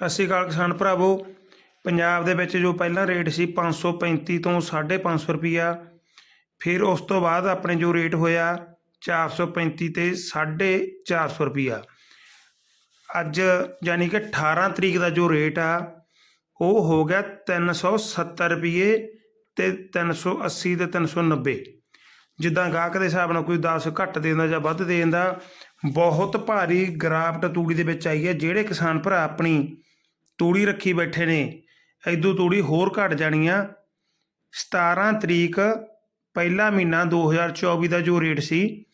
ਸਤਿ ਸ਼੍ਰੀ ਅਕਾਲ ਕਿਸਾਨ ਭਰਾਵੋ। ਪੰਜਾਬ ਦੇ ਵਿੱਚ ਜੋ ਪਹਿਲਾਂ ਰੇਟ ਸੀ 535 ਤੋਂ 550 ਰੁਪਿਆ ਫਿਰ ਉਸ ਤੋਂ ਬਾਅਦ ਆਪਣੇ ਜੋ ਰੇਟ ਹੋਇਆ 435 ਤੇ 450 ਰੁਪਿਆ ਅੱਜ ਯਾਨੀ ਕਿ 18 ਤਰੀਕ ਦਾ ਜੋ ਰੇਟ ਆ, ਉਹ ਹੋ ਗਿਆ 370 ਰੁਪਏ ਤੇ 380 ਤੇ 390 ਜਿੱਦਾਂ ਗਾਹਕ ਦੇ ਹਿਸਾਬ ਨਾਲ ਕੋਈ 10 ਘੱਟ ਦੇ ਦਿੰਦਾ ਜਾਂ ਵੱਧ ਦੇ ਦਿੰਦਾ, ਬਹੁਤ ਭਾਰੀ ਗਰਾਫਟ ਤੂੜੀ ਦੇ ਵਿੱਚ ਆਈ ਹੈ, ਜਿਹੜੇ ਕਿਸਾਨ ਭਰਾ ਆਪਣੀ ਤੂੜੀ ਰੱਖੀ ਬੈਠੇ ਨੇ। ਐਦੂ ਤੂੜੀ ਹੋਰ ਘਟ ਜਾਣੀ ਆ। 17 ਤਰੀਕ ਪਹਿਲਾ ਮਹੀਨਾ 2024 ਦਾ ਜੋ ਰੇਟ ਸੀ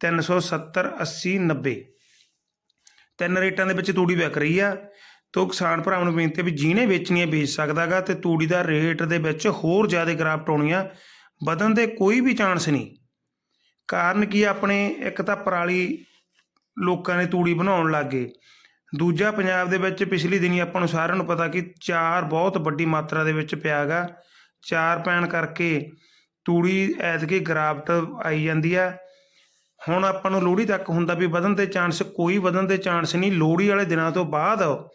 370 80 90 ਤਿੰਨ ਰੇਟਾਂ ਦੇ ਵਿੱਚ ਤੂੜੀ ਵਿਕ ਰਹੀ ਆ। ਤੋ ਕਿਸਾਨ ਭਰਾਵਾਂ ਨੂੰ ਬੇਨਤੀ ਵੀ ਜਿਹਨੇ ਵੇਚਣੀ ਹੈ ਵੇਚ ਸਕਦਾਗਾ ਤੇ ਤੂੜੀ ਦਾ ਰੇਟ ਦੇ ਵਿੱਚ ਹੋਰ ਜ਼ਿਆਦਾ ਗਰਾਫਟ ਆਉਣੀ ਆ। ਵਧਣ ਦੇ ਕੋਈ ਵੀ ਚਾਂਸ ਨਹੀਂ। ਕਾਰਨ ਕੀ ਆਪਣੇ, ਇੱਕ ਤਾਂ ਪਰਾਲੀ ਲੋਕਾਂ ਨੇ ਤੂੜੀ ਬਣਾਉਣ ਲੱਗ ਗਏ। ਦੂਜਾ ਪੰਜਾਬ ਦੇ ਵਿੱਚ ਪਿਛਲੀ ਦਿਨੀ ਆਪਾਂ ਨੂੰ ਸਾਰਿਆਂ ਨੂੰ ਪਤਾ ਕਿ ਚਾਰ ਬਹੁਤ ਵੱਡੀ ਮਾਤਰਾ ਦੇ ਵਿੱਚ ਪਿਆ ਗਾ ਚਾਰ ਪੈਣ ਕਰਕੇ ਤੂੜੀ ਐਤਕੀ ਗਰਾਵਟ ਆਈ ਜਾਂਦੀ ਆ। ਹੁਣ ਆਪਾਂ ਨੂੰ ਲੋਹੜੀ ਤੱਕ ਹੁੰਦਾ ਵੀ ਵਧਣ ਦੇ ਚਾਂਸ, ਕੋਈ ਵਧਣ ਦੇ ਚਾਂਸ ਨਹੀਂ। ਲੋਹੜੀ ਵਾਲੇ ਦਿਨਾਂ ਤੋਂ ਬਾਅਦ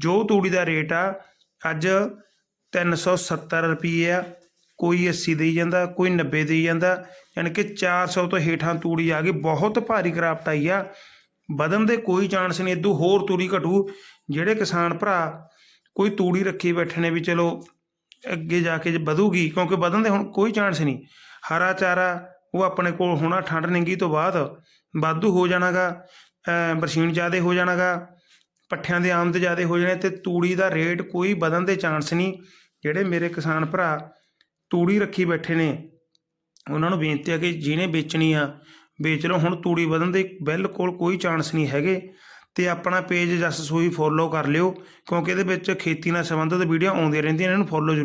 ਜੋ ਤੂੜੀ ਦਾ ਰੇਟ ਆ, ਅੱਜ 370 ਰੁਪਏ ਆ। ਕੋਈ 80 ਦੇਈ ਜਾਂਦਾ, ਕੋਈ 90 ਦੇਈ ਜਾਂਦਾ। ਯਾਨੀ ਕਿ 400 ਤੋਂ ਹੇਠਾਂ ਤੂੜੀ ਆ ਗਈ। ਬਹੁਤ ਭਾਰੀ ਗਰਾਵਟ ਆਈ ਆ। ਵਧਣ ਦੇ ਕੋਈ ਚਾਂਸ ਨਹੀਂ, ਇਦੋਂ ਹੋਰ ਤੂੜੀ ਘਟੂ। ਜਿਹੜੇ ਕਿਸਾਨ ਭਰਾ ਕੋਈ ਤੂੜੀ ਰੱਖੀ ਬੈਠੇ ਨੇ ਵੀ ਚਲੋ ਅੱਗੇ ਜਾ ਕੇ ਵਧੂਗੀ, ਕਿਉਂਕਿ ਵਧਣ ਦੇ ਹੁਣ ਕੋਈ ਚਾਂਸ ਨਹੀਂ। ਹਰਾ ਚਾਰਾ ਉਹ ਆਪਣੇ ਕੋਲ ਹੋਣਾ ਠੰਡ ਨਿੰਗੀ ਤੋਂ ਬਾਅਦ ਵਾਧੂ ਹੋ ਜਾਣਾਗਾ ਬਰਸੀਨ ਜ਼ਿਆਦੇ ਹੋ ਜਾਣਾਗਾ, ਪੱਠਿਆਂ ਦੇ ਆਮਦ ਜ਼ਿਆਦੇ ਹੋ ਜਾਣੇ ਤੇ ਤੂੜੀ ਦਾ ਰੇਟ ਕੋਈ ਵਧਣ ਦੇ ਚਾਂਸ ਨਹੀਂ। ਜਿਹੜੇ ਮੇਰੇ ਕਿਸਾਨ ਭਰਾ ਤੂੜੀ ਰੱਖੀ ਬੈਠੇ ਨੇ, ਉਹਨਾਂ ਨੂੰ ਬੇਨਤੀ ਹੈ ਕਿ ਜਿਹਨੇ ਵੇਚਣੀ ਆ ਵੇਚ ਲਓ ਹੁਣ ਤੂੜੀ ਵਧਣ ਦੇ ਬਿਲਕੁਲ ਕੋਈ ਚਾਂਸ ਨਹੀਂ ਹੈਗੇ ਤੇ ਆਪਣਾ ਪੇਜ ਜਸ ਸੂਈ ਫੋਲੋ ਕਰ ਲਿਓ ਕਿਉਂਕਿ ਇਹਦੇ ਵਿੱਚ ਖੇਤੀ ਨਾਲ ਸੰਬੰਧਿਤ ਵੀਡੀਓ ਆਉਂਦੀਆਂ ਰਹਿੰਦੀਆਂ ਇਹਨਾਂ ਨੂੰ ਫੋਲੋ ਜ਼ਰੂਰ